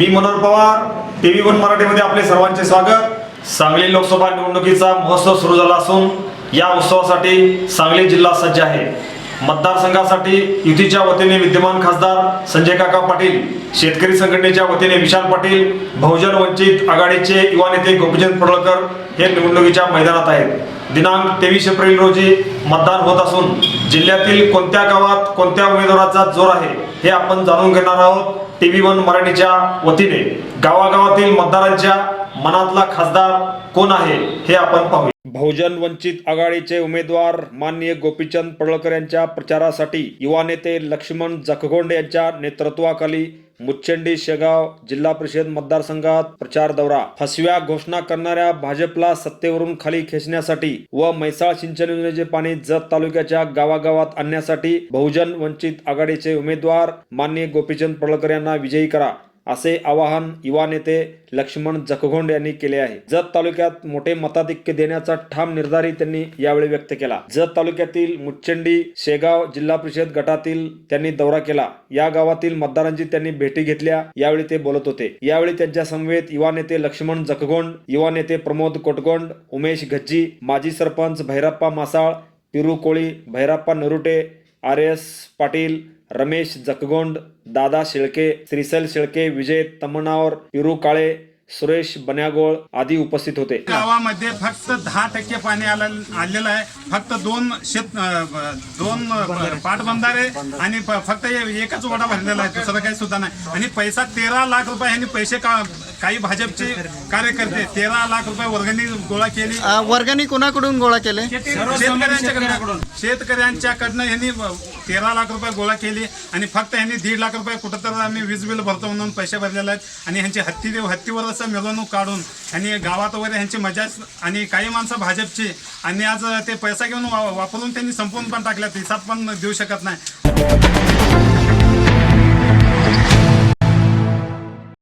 मी Manohar Pawar TV one मराठीमध्ये आपले सर्वांचे स्वागत. सांगली लोकसभा निवडणुकीचा महोत्सव सुरू झाला असून या उत्सवासाठी सांगली जिल्हा सज्ज आहे. मतदारसंघासाठी युतीच्या वतीने विद्यमान खासदार संजय काका पाटील शेतकरी संघटनेच्या वतीने विशाल पाटील बहुजन वंचित आघाडीचे युवा नेते गोपीचंद पडळकर हे निवडणुकीच्या मैदानात आहेत. दिनांक तेवीस एप्रिल रोजी मतदान होत असून जिल्ह्यातील कोणत्या गावात कोणत्या उमेदवाराचा जोर आहे हे आपण जाणून घेणार आहोत टीव्ही वन मराठीच्या वतीने. गावागावातील मतदारांच्या मनातला खासदार कोण आहे हे आपण पाहूया. बहुजन वंचित आघाडीचे उमेदवार माननीय गोपीचंद पडळकर यांच्या प्रचारासाठी युवा नेते लक्ष्मण जखगोंड यांच्या नेतृत्वाखाली मुच्छंडी शेगाव जिल्हा परिषद मतदारसंघात प्रचार दौरा. फसव्या घोषणा करणाऱ्या भाजपला सत्तेवरून खाली खेचण्यासाठी व म्हैसाळ सिंचन योजनेचे पाणी जत तालुक्याच्या गावागावात आणण्यासाठी बहुजन वंचित आघाडीचे उमेदवार माननीय गोपीचंद पडळकर यांना विजयी करा. असे आवाहन युवा नेते लक्ष्मण जखगोंड यांनी केले आहे. जत तालुक्यात मोठे मताधिक्य देण्याचा ठाम निर्धारही त्यांनी यावेळी व्यक्त केला. जत तालुक्यातील मुच्छंडी शेगाव जिल्हा परिषद गटातील त्यांनी दौरा केला. या गावातील मतदारांची त्यांनी भेटी घेतल्या यावेळी ते बोलत होते. यावेळी त्यांच्या समवेत युवा नेते लक्ष्मण जखगोंड युवा नेते प्रमोद कोटगोंड उमेश गज्जी माजी सरपंच भैरप्पा मासाळ पिरू कोळी भैरप्पा नरुटे आर एस पाटील रमेश जकगोंड दादा शेळके श्रीसल शेळके विजय तमनावर पिरू काळे सुरेश बन्यागोळ आदी उपस्थित होते. गावामध्ये फक्त दहा टक्के पाणी आलं आलेलं आहे. फक्त दोन शेत दोन पाटबंधारे आणि फक्त एकच ओढा भरलेला आहे. दुसरं काही सुद्धा नाही. आणि पैसा तेरा लाख रुपये ह्यांनी पैसे का काही भाजपचे कार्यकर्ते तेरा लाख रुपये वर्गणी गोळा केली. वर्गणी कोणाकडून गोळा केले? शेतकऱ्यांच्याकडनं शेतकऱ्यांच्याकडनं यांनी तेरा लाख रुपये गोळा केली. आणि फक्त यांनी दीड लाख रुपये कुठं तर आम्ही वीज बिल भरतो म्हणून पैसे भरलेले आहेत. आणि ह्यांची हत्ती हत्तीवर असं मिरवणूक काढून आणि गावात वगैरे ह्यांची मजाच आणि काही माणसं भाजपची आणि आज ते पैसा घेऊन वा- वापरून त्यांनी संपवून पण टाकल्या तिसात पण देऊ शकत नाही.